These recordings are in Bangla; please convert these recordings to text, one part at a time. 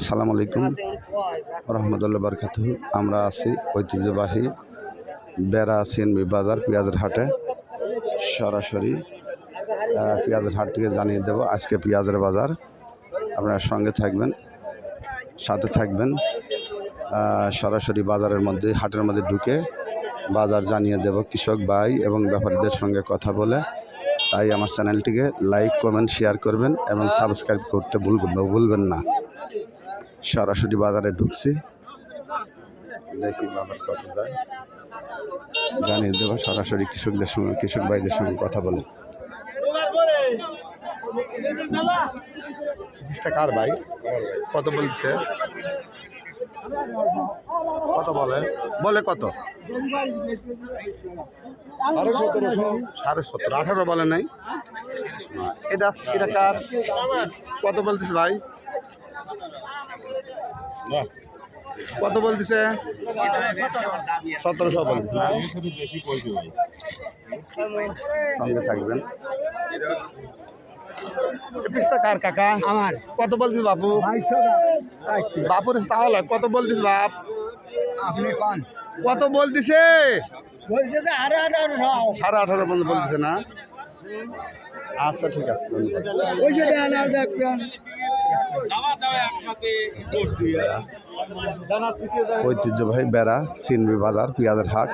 আসসালামু আলাইকুম। রহমতুল্লাহ বরকাত আমরা আছি ঐতিহ্যবাহী বেড়া সিএনবি বাজার পেঁয়াজের হাটে। সরাসরি পেঁয়াজের হাট থেকে জানিয়ে দেব আজকে পেঁয়াজের বাজার। আপনারা সঙ্গে থাকবেন, সাথে থাকবেন সরাসরি বাজারের মধ্যে, হাটের মধ্যে ঢুকে বাজার জানিয়ে দেব কৃষক ভাই এবং ব্যাপারীদের সঙ্গে কথা বলে। তাই আমার চ্যানেলটিকে লাইক, কমেন্ট, শেয়ার করবেন এবং সাবস্ক্রাইব করতে ভুলবেন ভুলবেন না। সরাসরি বাজারে ঢুকছি। দেখি বাজার কত যায় জানিয়ে দেবো সরাসরি কৃষকদের সঙ্গে কৃষক ভাইদের সঙ্গে কথা বলে। কার ভাই? কত বলছে? কত বলে? বলে কত? সাড়ে সতেরো। আঠারো বলে নাই। এটা এটা কার? কত বলছিস ভাই? কত বলতেছে? সতেরোশো সঙ্গে থাকবেন। পিসটা কার কাকা? আমার। কত বলছিস বাপু? বাপুর তাহলে কত বলছিস বাপ? আপনি কত বলতিছে? সাড়ে আঠারো পর্যন্ত বলতেছে না? আচ্ছা ঠিক আছে ধন্যবাদ। ঐতিহ্যবাহী বেড়া, সিনবি বাজার, পেঁয়াজের হাট।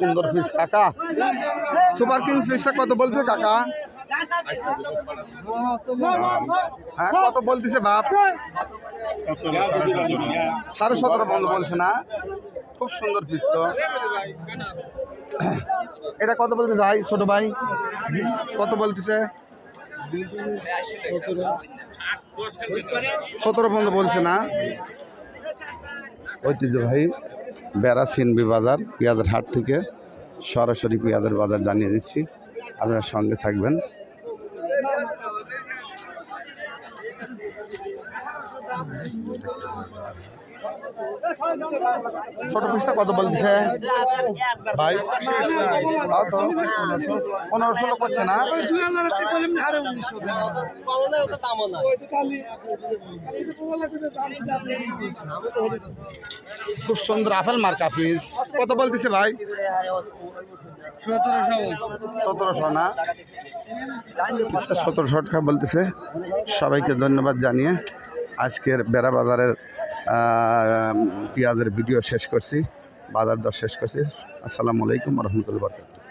সুন্দর ফিস কাকা। সুপার কিংস ফিসটা কত বলছে, কাকা? হ্যাঁ কত বলতেছে বাপ? সাড়ে সতেরো পর্যন্ত বলছে না? খুব সুন্দর পিস তো। এটা কত বলতেছে ভাই, ছোট ভাই? কত বলতেছে? সতেরো পর্যন্ত বলছে না। ঐতিহ্যবাহী বেড়া সিনবি বাজার, পেঁয়াজের হাট থেকে সরাসরি পেঁয়াজের বাজার জানিয়ে দিচ্ছি। আপনারা সঙ্গে থাকবেন। ছোট পিসটা কত বলতেছে ভাই, তো পনেরো ষোলো করছে না। খুব সুন্দর আপেল মার্কা পিস। কত বলতেছে ভাই? সতেরোশো না? সতেরোশো টাকা বলতেছে। সবাইকে ধন্যবাদ জানিয়ে আজকের বেড়া বাজারের পেঁয়াজের ভিডিও শেষ করছি বাজার দর শেষ করছি। আসসালামু আলাইকুম রহমতুল্লাহ বরকাত